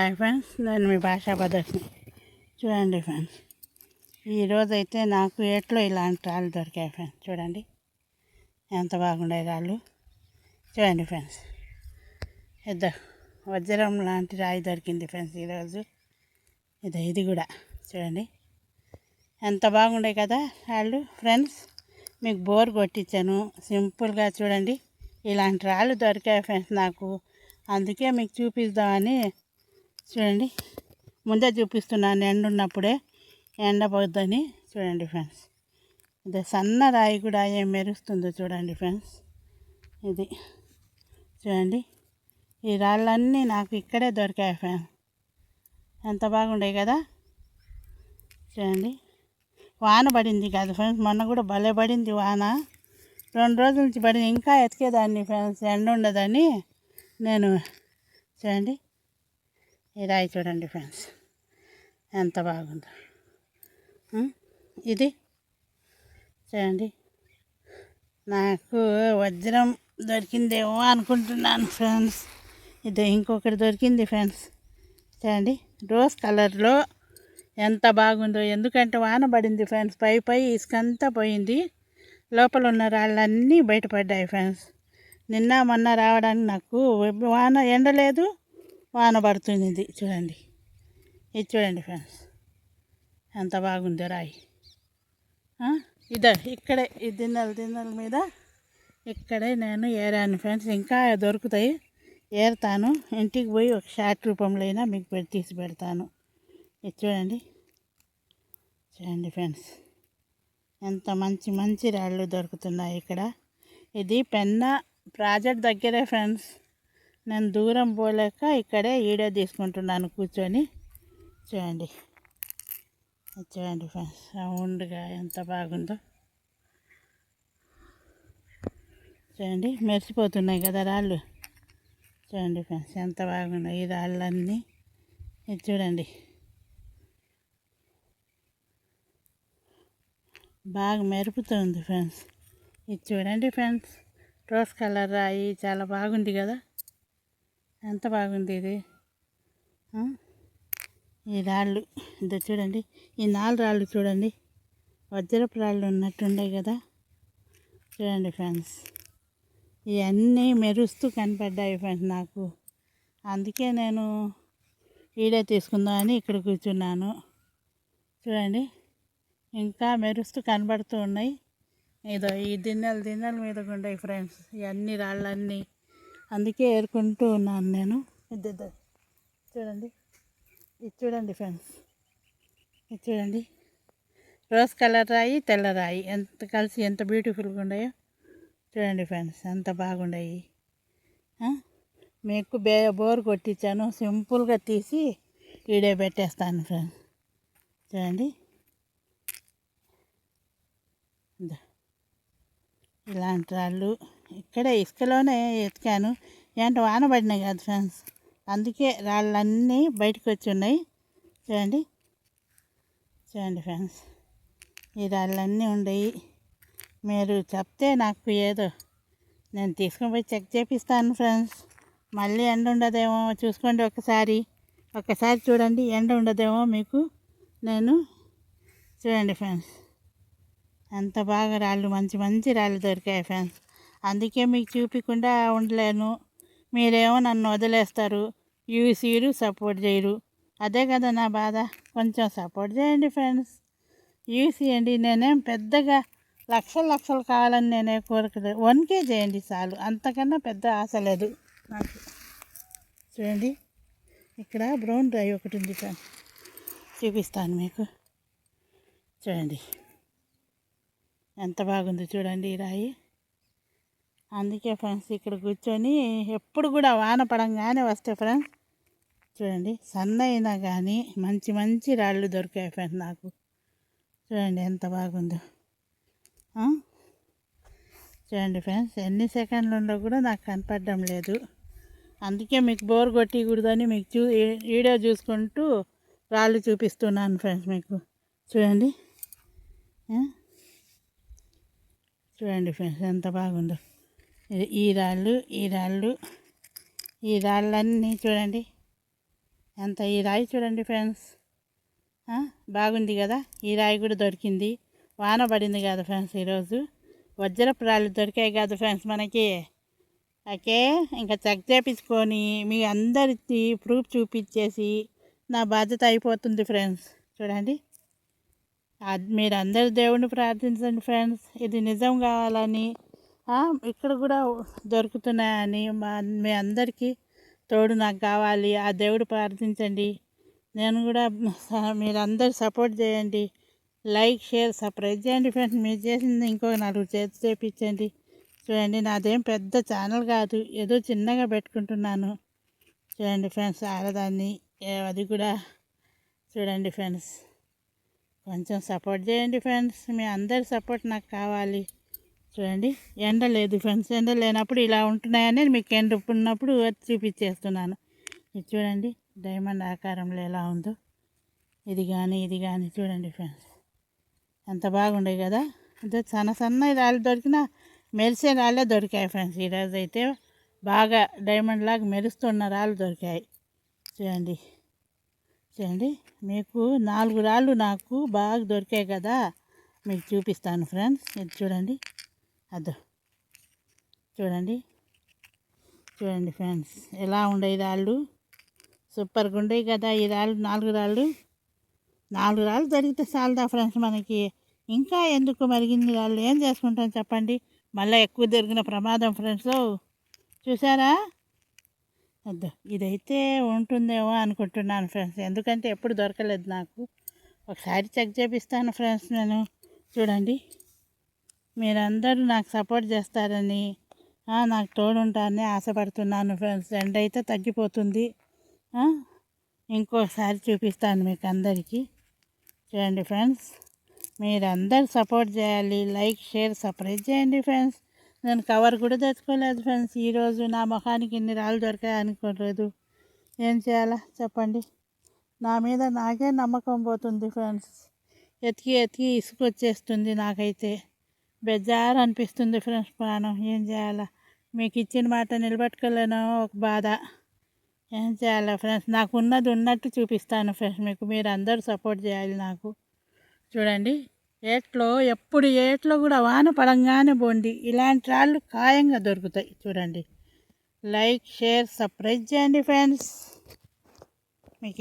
Hi friends నేను మీ భాషా పద్ధతిని చూడండి ఫ్రెండ్స్ ఈరోజు అయితే నాకు ఎట్లో ఇలాంటి రాళ్ళు దొరికాయి ఫ్రెండ్స్ చూడండి. ఎంత బాగుండే రాళ్ళు. చూడండి ఫ్రెండ్స్ పెద్ద వజ్రం లాంటి రాయి దొరికింది ఫ్రెండ్స్ ఈరోజు ఇది ఇది కూడా చూడండి. ఎంత బాగుండే కదా రాళ్ళు. ఫ్రెండ్స్ మీకు బోర్ కొట్టించాను. సింపుల్గా చూడండి. ఇలాంటి రాళ్ళు దొరికాయి ఫ్రెండ్స్ నాకు. అందుకే మీకు చూపిద్దామని చూడండి. ముందే చూపిస్తున్నాను ఎండ ఉన్నప్పుడే ఎండ పోద్దని చూడండి ఫ్రెండ్స్. ఇది సన్న రాయి కూడా ఏం మెరుస్తుందో చూడండి ఫ్రెండ్స్. ఇది చూడండి. ఈ రాళ్ళన్నీ నాకు ఇక్కడే దొరికాయి ఫ్రెండ్స్. ఎంత బాగుండే కదా. చూడండి. వాన పడింది కాదు ఫ్రెండ్స్. మొన్న కూడా భలే పడింది వాన. రెండు రోజుల నుంచి పడింది. ఇంకా ఎతికేదాన్ని ఫ్రెండ్స్. ఎండ ఉండదని నేను చూడండి. ఇది రాయి చూడండి ఫ్రెండ్స్. ఎంత బాగుందో. ఇది చూడండి. నాకు వజ్రం దొరికిందేమో అనుకుంటున్నాను ఫ్రెండ్స్. ఇది ఇంకొకటి దొరికింది ఫ్రెండ్స్. చూడండి. రోజ్ కలర్లో ఎంత బాగుందో. ఎందుకంటే వాన పడింది ఫ్రెండ్స్. పై పై ఇసుకంతా పోయింది. లోపల ఉన్న రాళ్ళన్నీ బయటపడ్డాయి ఫ్రెండ్స్. నిన్న మొన్న రావడానికి నాకు వాన ఎండలేదు. వాన పడుతుంది ఇది చూడండి. ఇది చూడండి ఫ్రెండ్స్. ఎంత బాగుందో రాయి. ఇదే ఇక్కడే ఈ దిన్నెల దిన్నెల మీద ఇక్కడే నేను ఏరాను ఫ్రెండ్స్. ఇంకా దొరుకుతాయి. ఏరుతాను. ఇంటికి పోయి ఒక షార్ట్ రూపంలో అయినా మీకు పెట్టి తీసి పెడతాను. ఇది చూడండి. చూడండి ఫ్రెండ్స్. ఎంత మంచి మంచి రాళ్ళు దొరుకుతున్నాయి ఇక్కడ. ఇది పెన్న ప్రాజెక్ట్ దగ్గరే ఫ్రెండ్స్. నేను దూరం పోలేక ఇక్కడే వీడియో తీసుకుంటున్నాను కూర్చొని. చూడండి. చూడండి ఫ్రెండ్స్ రౌండ్గా ఎంత బాగుందో. చూడండి మెరిసిపోతున్నాయి కదా రాళ్ళు. చూడండి ఫ్రెండ్స్ ఎంత బాగున్నాయి ఈ రాళ్ళన్నీ. ఇది చూడండి. బాగా మెరుపుతుంది ఫ్రెండ్స్. ఇది చూడండి ఫ్రెండ్స్ రోజ్ కలర్ రాయి చాలా బాగుంది కదా. ఎంత బాగుంది ఇది? ఈ రాళ్ళు ఇది చూడండి. ఈ నాలుగు రాళ్ళు చూడండి. వజ్రపు రాళ్ళు ఉన్నట్టున్నాయి కదా? చూడండి ఫ్రెండ్స్. ఇవన్నీ మెరుస్తూ కనపడ్డాయి ఫ్రెండ్స్ నాకు. అందుకే నేను వీడియో తీసుకుందామని ఇక్కడ కూర్చున్నాను. చూడండి. ఇంకా మెరుస్తూ కనబడుతూ ఉన్నాయి. ఇదో ఈ దిన్నెలు దిన్నెల మీద ఉన్నాయి ఫ్రెండ్స్. ఇవన్నీ రాళ్ళన్నీ. అందుకే ఏరుకుంటూ ఉన్నాను నేను. ఇద్దరు చూడండి. ఇది చూడండి ఫ్రెండ్స్. ఇది చూడండి. రోజ్ కలర్ రాయి తెల్ల రాయి. ఎంత కలిసి ఎంత బ్యూటిఫుల్గా ఉన్నాయో చూడండి ఫ్రెండ్స్. ఎంత బాగున్నాయి. మీకు బే బోర్ కొట్టించాను. సింపుల్గా తీసి ఈడే పెట్టేస్తాను ఫ్రెండ్స్. చూడండి. ఇలాంటి రాళ్ళు. ఇక్కడే ఇసుకలోనే ఎతికాను. ఏంటో వాన పడినాయి కదా ఫ్రెండ్స్. అందుకే రాళ్ళన్నీ బయటకు వచ్చి ఉన్నాయి చూడండి. చూడండి ఫ్రెండ్స్. ఈ రాళ్ళన్నీ ఉన్నాయి మీరు చెప్తే నాకు ఏదో. నేను తీసుకొని పోయి చెక్ చేపిస్తాను ఫ్రెండ్స్. మళ్ళీ ఎండ ఉండదేమో చూసుకోండి ఒకసారి. ఒకసారి చూడండి ఎండ ఉండదేమో మీకు. నేను చూడండి ఫ్రెండ్స్. ఎంత బాగా రాళ్ళు మంచి మంచి రాళ్ళు దొరికాయి ఫ్రెండ్స్. అందుకే మీకు చూపించకుండా ఉండలేను. మీరేమో నన్ను వదిలేస్తారు. యూసీరు సపోర్ట్ చేయరు. అదే కదా నా బాధ. కొంచెం సపోర్ట్ చేయండి ఫ్రెండ్స్. యూసీ అండి నేనేం పెద్దగా లక్షలు లక్షలు కావాలని నేనే కోరుకులేదు. వన్ కే చేయండి చాలు. అంతకన్నా పెద్ద ఆశ లేదు నాకు. చూడండి. ఇక్కడ బ్రౌన్ డ్రై ఒకటి ఉంది ఫ్రెండ్స్. చూపిస్తాను మీకు. చూడండి. ఎంత బాగుంది చూడండి ఈ రాయి. అందుకే ఫ్రెండ్స్ ఇక్కడ కూర్చొని ఎప్పుడు కూడా వాన పడంగానే వస్తాయి ఫ్రెండ్స్. చూడండి సన్నైనా కానీ మంచి మంచి రాళ్ళు దొరికాయి ఫ్రెండ్స్ నాకు. చూడండి ఎంత బాగుందో. చూడండి ఫ్రెండ్స్ ఎన్ని సెకండ్లలో కూడా నాకు కనపడడం లేదు. అందుకే మీకు బోర్ కొట్టకూడదని మీకు చూ వీడియో చూసుకుంటూ రాళ్ళు చూపిస్తున్నాను ఫ్రెండ్స్ మీకు. చూడండి. చూడండి ఫ్రెండ్స్ ఎంత బాగుందో. ఈ రాళ్ళు ఈ రాళ్ళు ఈ రాళ్ళన్నీ చూడండి. ఎంత ఈ రాయి చూడండి ఫ్రెండ్స్. బాగుంది కదా? ఈ రాయి కూడా దొరికింది. వాన పడింది కదా ఫ్రెండ్స్ ఈరోజు. వజ్రపు రాళ్ళు దొరికాయి కదా ఫ్రెండ్స్ మనకి. ఓకే? ఇంకా చెక్ చేపించుకొని మీ అందరికి ప్రూఫ్ చూపించేసి నా బాధ్యత అయిపోతుంది ఫ్రెండ్స్. చూడండి. మీరు అందరు దేవుణ్ణి ప్రార్థించండి ఫ్రెండ్స్. ఇది నిజం కావాలని ఇక్కడ కూడా దొరుకుతున్నాయని మా మీ అందరికీ తోడు నాకు కావాలి. ఆ దేవుడు ప్రార్థించండి. నేను కూడా స- మీరు అందరు సపోర్ట్ చేయండి. లైక్ షేర్ సబ్స్క్రైబ్ చేయండి ఫ్రెండ్స్. మీరు చేసింది ఇంకో నలుగురు చేతి చేపించండి. చూడండి నాదేం పెద్ద ఛానల్ కాదు. ఏదో చిన్నగా పెట్టుకుంటున్నాను. చూడండి ఫ్రెండ్స్ ఆడదాన్ని అది కూడా చూడండి ఫ్రెండ్స్. కొంచెం సపోర్ట్ చేయండి ఫ్రెండ్స్. మీ అందరి సపోర్ట్ నాకు కావాలి. చూడండి. ఎండ లేదు ఫ్రెండ్స్. ఎండ లేనప్పుడు ఇలా ఉంటున్నాయని మీకు ఎండ ఉన్నప్పుడు చూపించేస్తున్నాను. ఇది చూడండి. డైమండ్ ఆకారంలో ఎలా ఉందో. ఇది కానీ ఇది కానీ చూడండి ఫ్రెండ్స్. ఎంత బాగుండే కదా. అదే సన్న సన్న రాళ్ళు దొరికిన మెరిసే రాళ్ళే దొరికాయి ఫ్రెండ్స్. ఈరోజు అయితే బాగా డైమండ్ లాగా మెరుస్తున్న రాళ్ళు దొరికాయి. చూడండి. చూడండి. మీకు నాలుగు రాళ్ళు నాకు బాగా దొరికాయి కదా. మీకు చూపిస్తాను ఫ్రెండ్స్. ఇది చూడండి. అదో. చూడండి. చూడండి ఫ్రెండ్స్ ఎలా ఉండే రాళ్ళు? సూపర్గా ఉండే కదా ఈ రాళ్ళు నాలుగు రాళ్ళు? నాలుగు రాళ్ళు జరిగితే చాలదా ఫ్రెండ్స్ మనకి? ఇంకా ఎందుకు మరిగింది రాళ్ళు? ఏం చేసుకుంటాం చెప్పండి? మళ్ళీ ఎక్కువ జరిగిన ప్రమాదం ఫ్రెండ్స్. చూసారా? అదో ఇదైతే ఉంటుందేమో అనుకుంటున్నాను ఫ్రెండ్స్. ఎందుకంటే ఎప్పుడు దొరకలేదు నాకు. ఒకసారి చెక్ చేపిస్తాను ఫ్రెండ్స్ నేను. చూడండి. మీరందరూ నాకు సపోర్ట్ చేస్తారని నాకు తోడుంటారని ఆశపడుతున్నాను ఫ్రెండ్స్. ఎండ అయితే తగ్గిపోతుంది ఇంకోసారి చూపిస్తాను మీకు అందరికీ చూడండి ఫ్రెండ్స్ మీరందరూ సపోర్ట్ చేయాలి. లైక్ షేర్ సపరేట్ చేయండి ఫ్రెండ్స్. నేను కవర్ కూడా తెచ్చుకోలేదు ఫ్రెండ్స్. ఈరోజు నా ముఖానికి ఇన్ని రాళ్ళు దొరికాయి అనుకోలేదు. ఏం చేయాలా? చెప్పండి. నా మీద నాకే నమ్మకం పోతుంది ఫ్రెండ్స్. ఎతికి ఎతికి ఇసుక వచ్చేస్తుంది నాకైతే. బెజార్ అనిపిస్తుంది ఫ్రెండ్స్ ప్రాణం ఏం చేయాలా? మీకు ఇచ్చిన మాట నిలబెట్టుకోలేను. ఒక బాధ. ఏం చేయాలా ఫ్రెండ్స్? నాకు ఉన్నది ఉన్నట్టు చూపిస్తాను ఫ్రెండ్స్ మీకు. మీరు అందరూ సపోర్ట్ చేయాలి నాకు. చూడండి. ఏట్లో ఎప్పుడు ఏట్లో కూడా వాన పడంగానే బోండి. ఇలాంటి రాళ్ళు ఖాయంగా దొరుకుతాయి. చూడండి. లైక్ షేర్ సబ్స్క్రైబ్ చేయండి ఫ్రెండ్స్. మీకు